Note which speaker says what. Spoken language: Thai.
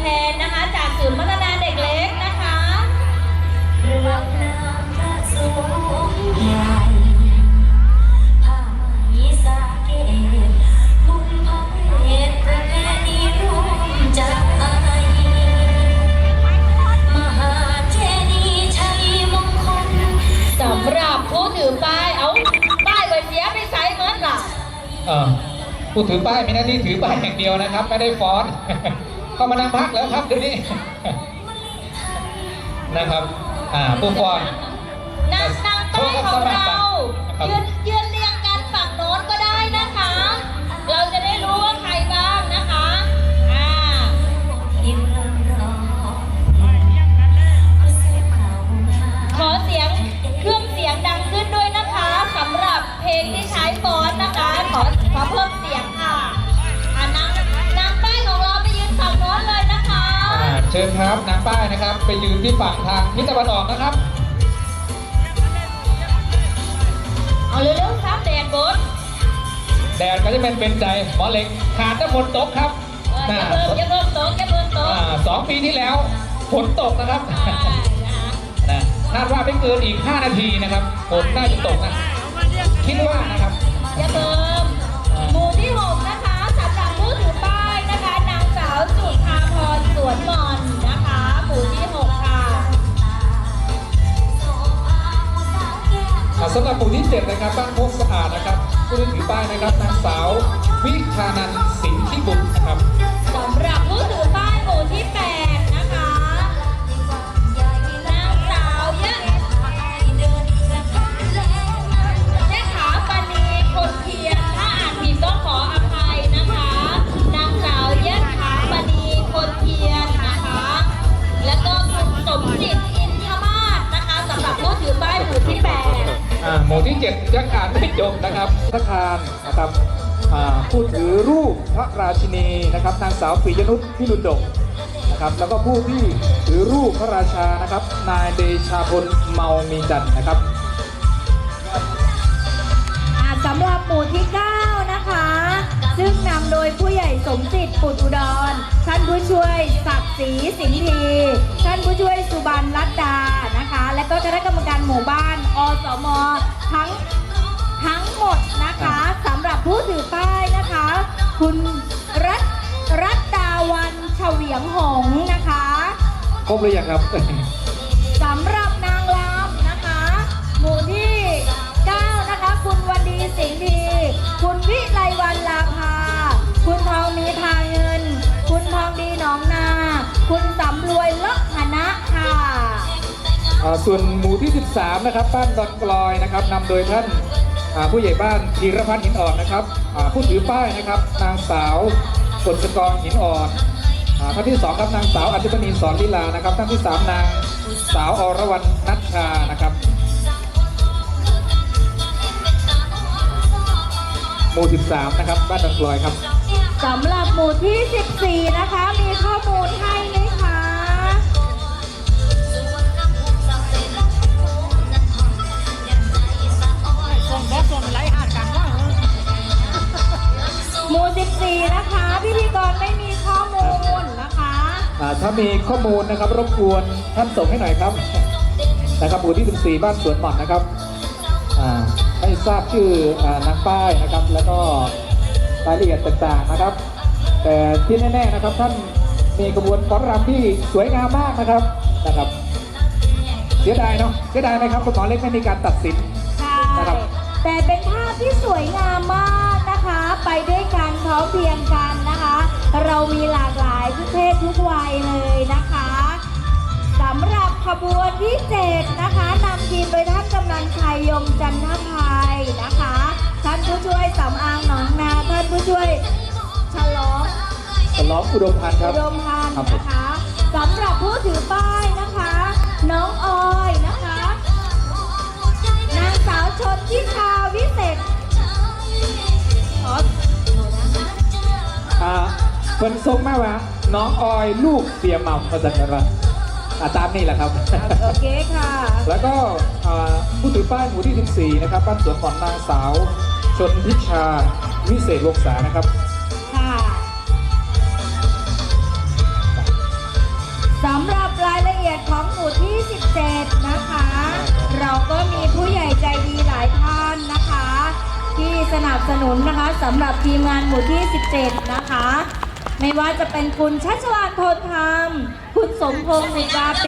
Speaker 1: แทนนะคะ จากศูนย์พัฒนาเด็กเล็กนะคะ
Speaker 2: เรื่องน้ำพระสงฆ์ใหญ่ผ้าไหมสาเกตบุญพระเวทประเพณีร่วมใจมหาเจดีย์ชัยมงคล
Speaker 1: สำหรับผู้ถือป้ายเอาป้ายไว้เสียไปใส่เมิดล่ะ
Speaker 3: เออผู้ถือป้ายมีหน้าที่ถือป้ายอย่างเดียวนะครับ ไม่ได้ฟ้อน เข้ามานั่งพักแล้วครับเดี๋ยวนี้นะครับ อ่าผู้ฟ้อน
Speaker 1: นางนางป้ายของเรา เชิ
Speaker 3: ญครับนางป้ายนะครับ ไปยืนที่ฝั่งทางทิศตะวันออกนะครับ
Speaker 1: เอาเร็วๆครับแดดบด
Speaker 3: แดดก็จะเป็นเป็นใจหมอเหล็กขาดน้ำฝนตกครับ
Speaker 1: เออ
Speaker 3: น่า
Speaker 1: อย่าเพิ่มอย่าเพิ่มโต๊ะอย่าเพิ่มโต๊ะ
Speaker 3: อ่าสองปีที่แล้วฝนตกนะครับ
Speaker 1: ใช่นะคะ
Speaker 3: นะคาดว่าไม่เกินอีก 5 นาทีนะครับฝนน่าจะตกนะ คิดว่านะครับ
Speaker 1: อย่าเพิ่ม มู่ที่
Speaker 3: 7นะครับบ้านโคกสะอาดนะครับผู้ที่ถือป้ายนะครับนางสาววิชานันท์สินทิบุตรนะครับ
Speaker 1: สำหรับผู้ถือป้ายหมู่ที่แปด ที่
Speaker 3: 7ยังอ่านไม่จบนะครับทคารนะครับอ่าผู้ถือรูปพระราชินีนะครับนางสาวปิยนุชพิรุณดกนะครับแล้วก็ผู้ที่ถือรูปพระราชานะครับนายเดชาพลเมามีจันทร์นะครับ
Speaker 4: อ่าสำหรับหมู่ที่ 9 นะคะ ซึ่งนำโดยผู้ใหญ่สมจิตปุตรอุดร ท่านผู้ช่วยศักดิ์ศรีสินทีท่านผู้ช่วยสุบันรัตดานะคะ และก็คณะกรรมการหมู่บ้าน อสม ทั้งทั้งหมดนะคะสำหรับผู้ถือป้ายนะคะ คุณรัตรัตดาวันเฉวียงหงส์นะคะ
Speaker 3: ครบหรือยังครับ
Speaker 4: สำหรับนางรำนะคะ หมู่ที่9นะคะ คุณวันดีสิงห์ดี คุณวิไลวันลาภา คุณทองมีทาเงิน คุณทองดีหนองนา คุณสำรวยเลาะหนะค่ะ
Speaker 3: อ่า ส่วนหมู่ที่ 13 นะครับบ้านดอนกลอยนะครับนำโดยท่านผู้ใหญ่บ้านธีรพัฒน์หินอ่อนนะครับผู้ถือป้ายนะครับ นางสาวกฤษกรหินอ่อนท่านที่สองครับนางสาวอัญมณีสอนลีลานะครับท่านที่สามนางสาวอรวรรณนัชชานะครับหมู่13 นะครับ บ้านดอนกลอยครับ ถ้ามีข้อมูลนะครับรบกวนท่านส่งให้หน่อยครับนะครับหมู่ที่ 14 บ้านสวนหม่อนนะครับอ่าให้ทราบชื่ออานางป้ายนะครับ แล้วก็รายละเอียดต่างๆนะครับ แต่ที่แน่ๆนะครับท่านมีกระบวนฟ้อนรำที่สวยงามมากนะครับนะครับ เสียดายเนาะเสียดายไหมครับคุณหมอเล็กไม่มีการตัดสิน
Speaker 4: ใช่
Speaker 3: นะครับ
Speaker 4: แต่เป็นภาพที่สวยงามมากนะคะ ไปด้วยกันพร้อมเพรียงกันนะคะ เรามีหลากหลายทุกเพศทุกวัยเลยนะคะสำหรับขบวนที่7นะคะนำทีมโดยท่านกำนันชัยยงจันทภัยนะคะ ท่านผู้ช่วยสำอางหนองนา ท่านผู้ช่วยฉลอง
Speaker 3: ฉลองอุดมพันธ์ครับ
Speaker 4: อุดมพันธ์
Speaker 3: ครับผม
Speaker 4: นะคะสำหรับผู้ถือป้ายนะคะ น้องออยนะคะ นางสาวชนทิช
Speaker 3: คนทรงมากวะน้องออยลูกเสียหมาประจันงกันว่าอาตามนี่แหละครับ
Speaker 4: โอเคค่ะ
Speaker 3: แล้วก็ผู้ถือป้ายหมู่ที่ 14 นะครับบ้านสวนขอนนางสาว ชนพิชา วิเศษวงศานะครับ
Speaker 4: ค่ะสำหรับรายละเอียดของหมู่ที่ 17 นะคะ เราก็มีผู้ใหญ่ใจดีหลายท่านนะคะ ที่สนับสนุนนะคะสำหรับทีมงานหมู่ที่ 17 นะคะ ไม่ว่าจะเป็นคุณชัชวานโพนธรรม คุณสมพงษ์บุตรา